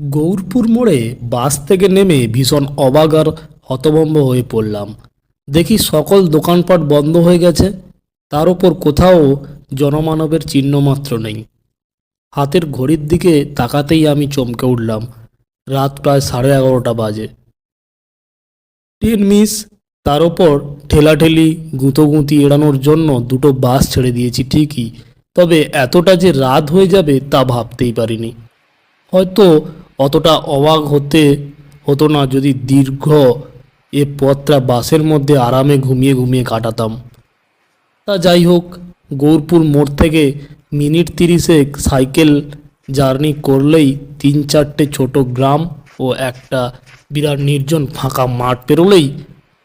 গৌরপুর মোড়ে বাস থেকে নেমে ভীষণ অবাক আর হতভম্ব হয়ে পড়লাম। দেখি সকল দোকানপাট বন্ধ হয়ে গেছে। তার ওপর কোথাও জনমানবের চিহ্ন মাত্র নেই। হাতের ঘড়ির দিকে তাকাতেই আমি চমকে উঠলাম। রাত প্রায় সাড়ে এগারোটা বাজে। ট্রেন মিস, তার ওপর ঠেলাঠেলি, গুঁতোগুঁতি এড়ানোর জন্য দুটো বাস ছেড়ে দিয়েছি ঠিকই। তবে এতটা যে রাত হয়ে যাবে তা ভাবতেই পারিনি। হয়তো অতটা অবাক হতে হতো না যদি দীর্ঘ এ পথটা বাসের মধ্যে আরামে ঘুমিয়ে ঘুমিয়ে কাটাতাম। তা যাই হোক, গৌরপুর মোড় থেকে মিনিট তিরিশে সাইকেল জার্নি করলেই তিন চারটে ছোট গ্রাম ও একটা বিরাট নির্জন ফাঁকা মাঠ পেরোলেই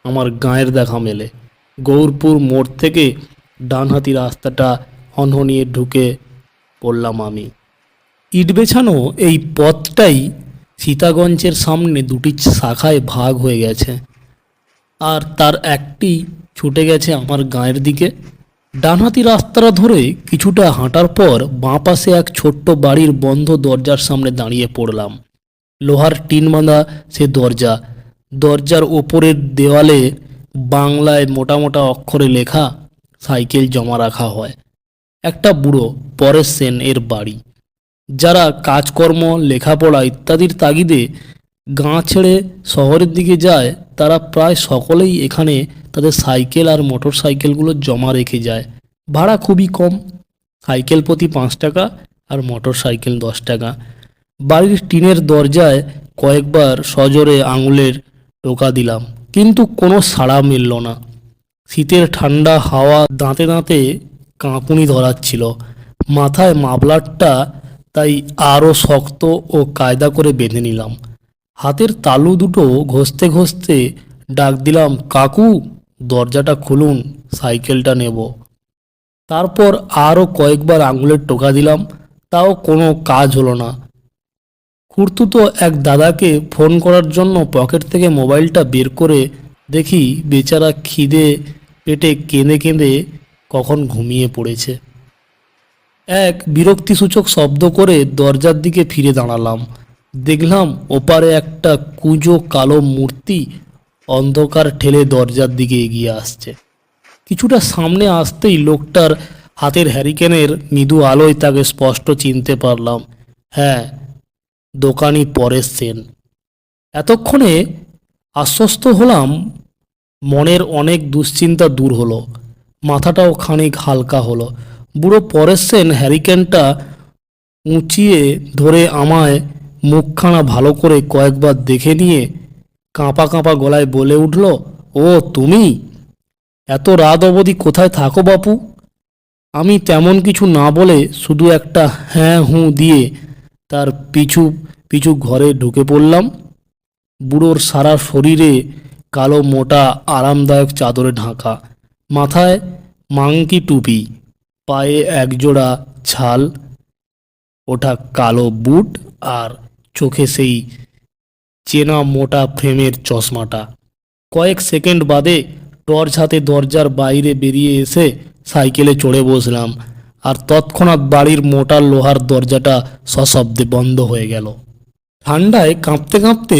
আমার গাঁয়ের দেখা মেলে। গৌরপুর মোড় থেকে ডানহাতি রাস্তাটা হনহনিয়ে ঢুকে পড়লাম আমি। ইট বেছানো এই পথটাই সীতাগঞ্জের সামনে দুটি শাখায় ভাগ হয়ে গেছে। আর তার একটি ছুটে গেছে আমার গাঁয়ের দিকে। ডানহাতি রাস্তাটা ধরে কিছুটা হাঁটার পর বাঁ পাশে এক ছোট্ট বাড়ির বন্ধ দরজার সামনে দাঁড়িয়ে পড়লাম। লোহার টিন বাঁধা সে দরজা। দরজার ওপরের দেওয়ালে বাংলায় মোটা মোটা অক্ষরে লেখা, সাইকেল জমা রাখা হয়। একটা বুড়ো, পরেশ সেন এর বাড়ি। যারা কাজকর্ম, লেখাপড়া ইত্যাদির তাগিদে গাঁ ছেড়ে শহরের দিকে যায়, তারা প্রায় সকলেই এখানে তাদের সাইকেল আর মোটর সাইকেলগুলো জমা রেখে যায়। ভাড়া খুবই কম। সাইকেল প্রতি পাঁচ টাকা আর মোটর সাইকেল দশ টাকা। বাড়ির টিনের দরজায় কয়েকবার সজোরে আঙুলের টোকা দিলাম, কিন্তু কোনো সাড়া মিলল না। শীতের ঠান্ডা হাওয়া দাঁতে দাঁতে কাঁপুনি ধরাচ্ছিল। মাথায় মাফলারটা তাই আরও শক্ত ও কায়দা করে বেঁধে নিলাম। হাতের তালু দুটো ঘষতে ঘষতে ডাক দিলাম, কাকু, দরজাটা খুলুন, সাইকেলটা নেব। তারপর আরও কয়েকবার আঙুলের টোকা দিলাম, তাও কোনো কাজ হলো না। খুঁড়তুতো এক দাদাকে ফোন করার জন্য পকেট থেকে মোবাইলটা বের করে দেখি বেচারা খিদে পেটে কেঁদে কেঁদে কখন ঘুমিয়ে পড়েছে। এক বিরক্তিসূচক শব্দ করে দরজার দিকে ফিরে দাঁড়ালাম। দেখলাম ওপারে একটা কুঁজো কালো মূর্তি অন্ধকার ঠেলে দরজার দিকে এগিয়ে আসছে। কিছুটা সামনে আসতেই লোকটার হাতের হ্যারিকেনের মৃদু আলোয় তাকে স্পষ্ট চিনতে পারলাম। হ্যাঁ দোকানি পরেশ সেন। এতক্ষণে আশ্বস্ত হলাম মনের অনেক দুশ্চিন্তা দূর হলো। মাথাটাও খানিক হালকা হলো। বুড়ো পরেশ সেন হ্যারিকেনটা উঁচিয়ে ধরে আমায় মুখখানা ভালো করে কয়েকবার দেখে নিয়ে কাঁপা কাঁপা গলায় বলে উঠল, ও, তুমি? এত রাত অবধি কোথায় থাকো বাপু? আমি তেমন কিছু না বলে শুধু একটা হ্যাঁ হুঁ দিয়ে তার পিছু পিছু ঘরে ঢুকে পড়লাম। বুড়োর সারা শরীরে কালো মোটা, আরামদায়ক চাদরে ঢাকা, মাথায় মাংকি টুপি পায়ে একজোড়া ছাল, ওঠা কালো বুট আর চোখে সেই চেনা মোটা ফ্রেমের চশমাটা। কয়েক সেকেন্ড বাদে টর্চ হাতে দরজার বাইরে বেরিয়ে এসে সাইকেলে চড়ে বসলাম আর তৎক্ষণাৎ বাড়ির মোটা লোহার দরজাটা সশব্দে বন্ধ হয়ে গেল। ঠান্ডায় কাঁপতে কাঁপতে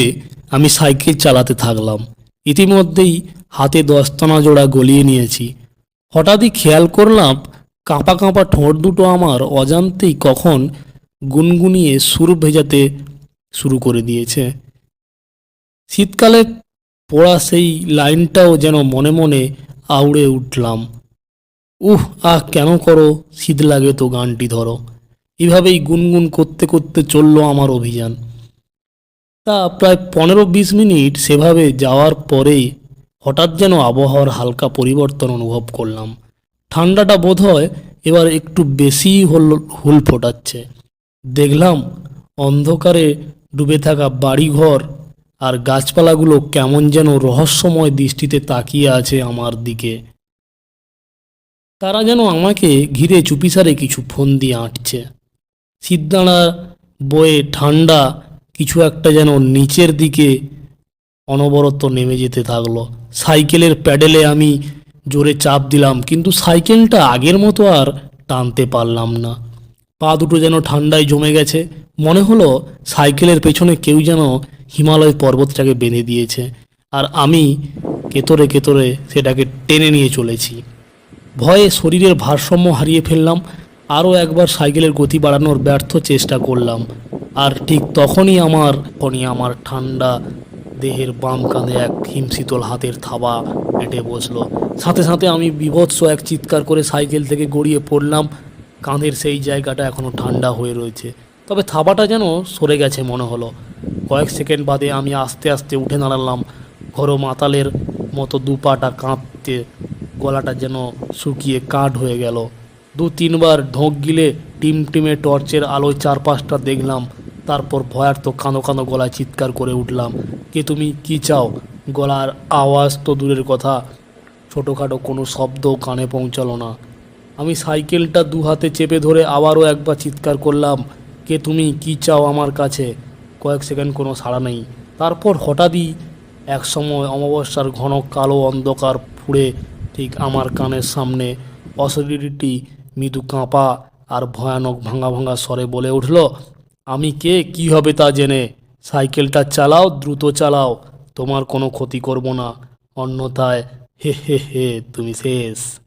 আমি সাইকেল চালাতে থাকলাম। ইতিমধ্যেই হাতে দস্তানা জোড়া গলিয়ে নিয়েছি। হঠাৎই খেয়াল করলাম কাঁপা কাঁপা ঠোঁট দুটো আমার অজান্তেই কখন গুনগুনিয়ে সুর ভেজাতে শুরু করে দিয়েছে। শীতকালে পড়া সেই লাইনটাও যেন মনে মনে আউড়ে উঠলাম। উহ, আহ, কেন করো, শীত লাগে তো গানটি ধরো। এভাবেই গুনগুন করতে করতে চলল আমার অভিযান। তা প্রায় পনেরো বিশ মিনিট সেভাবে যাওয়ার পরেই হঠাৎ যেন আবহাওয়ার হালকা পরিবর্তন অনুভব করলাম। ঠান্ডাটা বোধ হয় এবার একটু বেশিই হল, হুল ফোটাচ্ছে। দেখলাম অন্ধকারে ডুবে থাকা বাড়িঘর আর গাছপালাগুলো কেমন যেন রহস্যময় দৃষ্টিতে তাকিয়ে আছে আমার দিকে। তারা যেন আমাকে ঘিরে চুপিসারে কিছু ফোন দিয়ে আঁটছে। সিদ্ধাঁড়া বয়ে ঠান্ডা কিছু একটা যেন নিচের দিকে অনবরত নেমে যেতে থাকল। সাইকেলের প্যাডেলে আমি জোরে চাপ দিলাম, কিন্তু সাইকেলটা আগের মতো আর টানতে পারলাম না। পা দুটো যেন ঠান্ডায় জমে গেছে, মনে হলো সাইকেলের পেছনে কেউ যেন হিমালয় পর্বতটাকে বেঁধে দিয়েছে, আর আমি কেতরে কেতরে সেটাকে টেনে নিয়ে চলেছি। ভয়ে শরীরের ভারসাম্য হারিয়ে ফেললাম, আরও একবার সাইকেলের গতি বাড়ানোর ব্যর্থ চেষ্টা করলাম, আর ঠিক তখনই আমার তখনই আমার ঠান্ডা দেহের বাম কাঁধে এক হিমশীতল হাতের থাবা পেটে বসল। সাথে সাথে আমি বিভৎস এক চিৎকার করে সাইকেল থেকে গড়িয়ে পড়লাম। কাঁধের সেই জায়গাটা এখনও ঠান্ডা হয়ে রয়েছে। তবে থাবাটা যেন সরে গেছে মনে হলো। কয়েক সেকেন্ড বাদে আমি আস্তে আস্তে উঠে দাঁড়ালাম। ঘর মাতালের মতো দুপাটা কাঁপতে গলাটা যেন শুকিয়ে কাঠ হয়ে গেল। দু তিনবার ঢোক গিলে টিম টিমে টর্চের আলোয় চারপাশটা দেখলাম। তারপর ভয়ার্থ কাঁদো কাঁদো গলায় চিৎকার করে উঠলাম, কে তুমি? কি চাও? গলার আওয়াজ তো দূরের কথা, ছোটোখাটো কোনো শব্দ কানে পৌঁছালো না। আমি সাইকেলটা দু হাতে চেপে ধরে আবারও একবার চিৎকার করলাম, কে তুমি? কি চাও আমার কাছে? কয়েক সেকেন্ড কোনো সাড়া নেই। তারপর হঠাৎই এক সময় অমাবস্যার ঘন কালো অন্ধকার ফুড়ে ঠিক আমার কানের সামনে অশরীরটি মৃদু কাঁপা আর ভয়ানক ভাঙা ভাঙা স্বরে বলে উঠল আমি কে? কি হবে তা জেনে? সাইকেলটা চালাও, দ্রুত চালাও। তোমার কোনো ক্ষতি করব না। অন্যথায় হে হে হে, তুমি শেষ।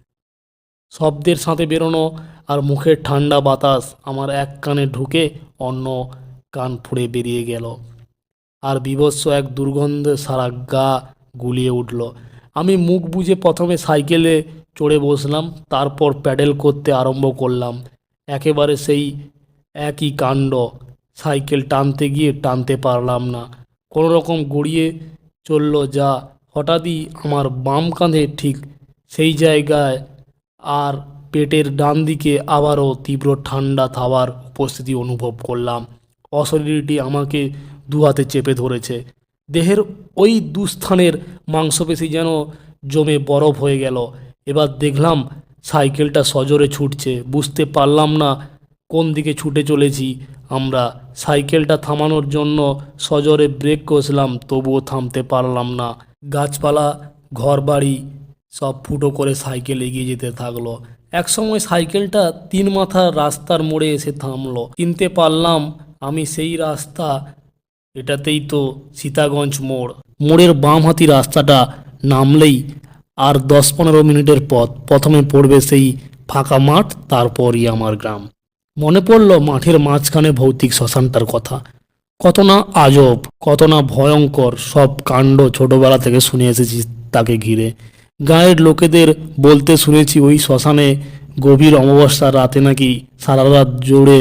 শব্দের সাথে বেরোনো আর মুখের ঠান্ডা বাতাস আমার এক কানে ঢুকে অন্য কান ফুঁড়ে বেরিয়ে গেল। আর বিভৎস এক দুর্গন্ধে সারা গা গুলিয়ে উঠল। আমি মুখ বুজে প্রথমে সাইকেলে চড়ে বসলাম, তারপর প্যাডেল করতে আরম্ভ করলাম। একেবারে সেই একই কাণ্ড। সাইকেল টানতে গিয়ে টানতে পারলাম না। কোনো রকম গড়িয়ে চলল যা হঠাৎই আমার বাম কাঁধে ঠিক সেই জায়গায় আর পেটের ডান দিকে আবারও তীব্র ঠান্ডা থাবার উপস্থিতি অনুভব করলাম। অশরীরটি আমাকে দু হাতে চেপে ধরেছে। দেহের ওই দুস্থানের মাংসপেশি যেন জমে বরফ হয়ে গেল। এবার দেখলাম সাইকেলটা সজোরে ছুটছে। বুঝতে পারলাম না কোন দিকে ছুটে চলেছি? আমরা সাইকেলটা থামানোর জন্য সজোরে ব্রেক কষলাম তবুও থামতে পারলাম না। গাছপালা, ঘরবাড়ি সব ফুটো করে সাইকেল এগিয়ে যেতে থাকল। একসময় সাইকেলটা তিন মাথা রাস্তার মোড়ে এসে থামলো। কিনতে পারলাম আমি সেই রাস্তা, এটাতেই তো সীতাগঞ্জ মোড়। মোড়ের বাম হাতি রাস্তাটা নামলেই আর দশ পনেরো মিনিটের পথ। প্রথমে পড়বে সেই ফাঁকা মাঠ, তারপরই আমার গ্রাম। মনে পড়ল মাঠের মাঝখানে ভৌতিক শ্মশানটার কথা। কত না আজব, কত না ভয়ঙ্কর সব কাণ্ড ছোটবেলা থেকে শুনে এসেছি তাকে ঘিরে। গায়ের লোকেদের বলতে শুনেছি ওই শ্মশানে গভীর অমাবস্যার রাতে নাকি সারা রাত জুড়ে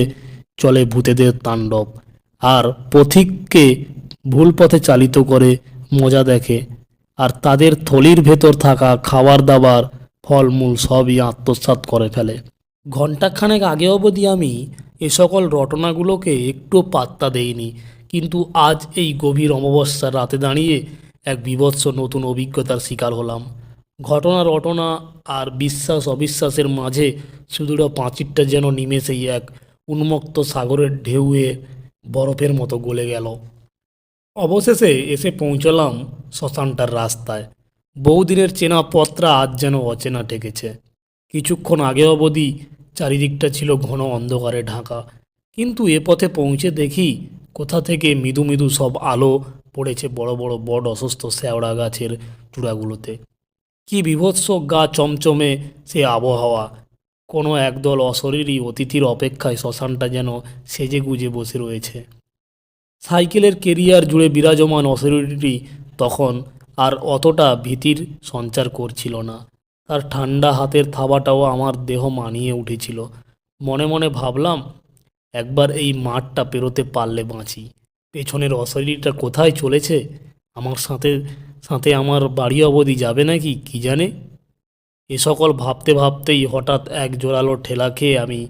চলে ভূতেদের তাণ্ডব। আর পথিককে ভুল পথে চালিত করে মজা দেখে। আর তাদের থলির ভেতর থাকা খাবার দাবার ফলমূল সবই আত্মসাৎ করে ফেলে। ঘণ্টাখানেক আগে অবধি আমি এ সকল রটনাগুলোকে একটু পাত্তা দেইনি। কিন্তু আজ এই গভীর অমাবস্যার রাতে দাঁড়িয়ে এক বিভৎস নতুন অভিজ্ঞতার শিকার হলাম। ঘটনা, রটনা আর বিশ্বাস, অবিশ্বাসের মাঝে সুদৃঢ় পাঁচিরটা যেন নিমেষেই এক উন্মুক্ত সাগরের ঢেউয়ে বরফের মতো গলে গেল। অবশেষে এসে পৌঁছলাম শ্মশানটার রাস্তায়। বহুদিনের চেনা পত্রা আজ যেন অচেনা ঠেকেছে। কিছুক্ষণ আগে অবধি চারিদিকটা ছিল ঘন অন্ধকারে ঢাকা। কিন্তু এ পথে পৌঁছে দেখি কোথা থেকে মৃদু মৃদু সব আলো পড়েছে বড় বড় বট অসুস্থ শ্যাওড়া গাছের চূড়াগুলোতে। কি বিভৎস গা চমচমে সে আবহাওয়া। কোনো একদল অশরীরী অতিথির অপেক্ষায় শ্মশানটা যেন সেজে গুজে বসে রয়েছে। সাইকেলের কেরিয়ার জুড়ে বিরাজমান অশরীরটি তখন আর অতটা ভীতির সঞ্চার করছিল না। তার ঠান্ডা হাতের থাবাটাও আমার দেহ মানিয়ে উঠেছিল। মনে মনে ভাবলাম, একবার এই মাঠটা পেরোতে পারলে বাঁচি। পেছনের অশরীরটা কোথায় চলেছে? আমার সাথে সাথে আমার বাড়ি অবধি যাবে নাকি, কি জানে? এ সকল ভাবতে ভাবতেই হঠাৎ এক জোরালো ঠেলা খেয়ে আমি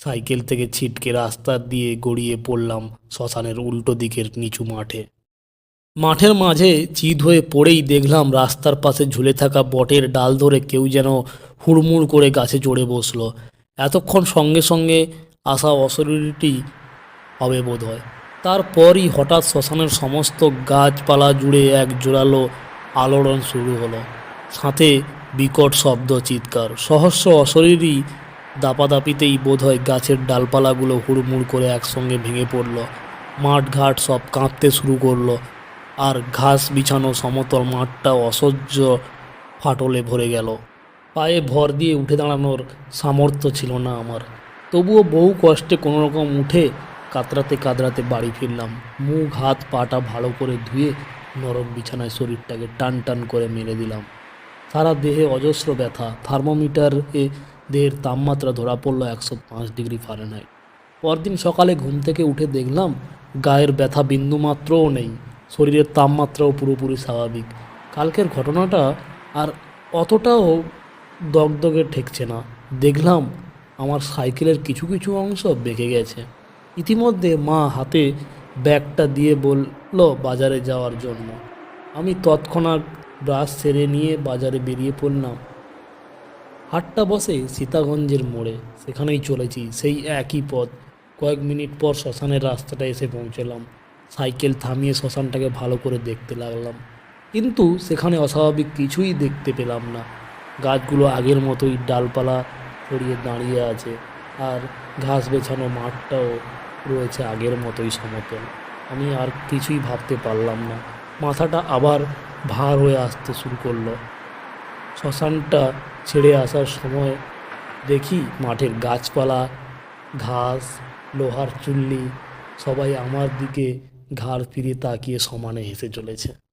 সাইকেল থেকে ছিটকে রাস্তা দিয়ে গড়িয়ে পড়লাম শ্মশানের উল্টো দিকের নিচু মাঠে। মাঠের মাঝে চিত হয়ে পড়েই দেখলাম রাস্তার পাশে ঝুলে থাকা বটের ডাল ধরে কেউ যেন হুড়মুড় করে গাছে চড়ে বসল। এতক্ষণ সঙ্গে সঙ্গে আসা অশরীরটি হবে বোধ হয় তারপরই হঠাৎ শ্মশানের সমস্ত গাছপালা জুড়ে এক জোরালো আলোড়ন শুরু হলো। সাথে বিকট শব্দ, চিৎকার, সহস্র অশরীরই দাপাদাপিতেই বোধহয় গাছের ডালপালাগুলো হুড়মুড় করে একসঙ্গে ভেঙে পড়ল। মাঠ ঘাট সব কাঁপতে শুরু করল। আর ঘাস বিছানো সমতল মাঠটা অসহ্য ফাটলে ভরে গেল। পায়ে ভর দিয়ে উঠে দাঁড়ানোর সামর্থ্য ছিল না আমার। তবুও বহু কষ্টে কোনো রকম উঠে কাতরাতে কাতরাতে বাড়ি ফিরলাম। মুখ, হাত, পাটা ভালো করে ধুয়ে নরম বিছানায় শরীরটাকে টান টান করে মেরে দিলাম। সারা দেহে অজস্র ব্যথা। থার্মোমিটারে দেহের তাপমাত্রা ধরা পড়ল একশো পাঁচ ডিগ্রি ফারেনহাইট। পরদিন সকালে ঘুম থেকে উঠে দেখলাম, গায়ের ব্যথা বিন্দুমাত্রও নেই। শরীরের তাপমাত্রাও পুরোপুরি স্বাভাবিক। কালকের ঘটনাটা আর অতটাও দগদগে ঠেকছে না। দেখলাম আমার সাইকেলের কিছু কিছু অংশ বেঁকে গেছে। ইতিমধ্যে মা হাতে ব্যাগটা দিয়ে বলল বাজারে যাওয়ার জন্য। আমি তৎক্ষণাৎ ব্রাশ সেরে নিয়ে বাজারে বেরিয়ে পড়লাম। হাটটা বসে সীতাগঞ্জের মোড়ে। সেখানেই চলেছি, সেই একই পথ। কয়েক মিনিট পর শ্মশানের রাস্তাটা এসে পৌঁছলাম। সাইকেল থামিয়ে শ্মশানটাকে ভালো করে দেখতে লাগলাম। কিন্তু সেখানে অস্বাভাবিক কিছুই দেখতে পেলাম না। গাছগুলো আগের মতোই ডালপালা ছড়িয়ে দাঁড়িয়ে আছে আর ঘাস বেছানো মাঠটাও রয়েছে আগের মতোই সমতল। আমি আর কিছুই ভাবতে পারলাম না। মাথাটা আবার ভার হয়ে আসতে শুরু করল। শ্মশানটা ছেড়ে আসার সময় দেখি মাঠের গাছপালা, ঘাস, লোহার চুল্লি সবাই আমার দিকে ঘাড় ফিরে তাকিয়ে সমানে হেসে চলেছে।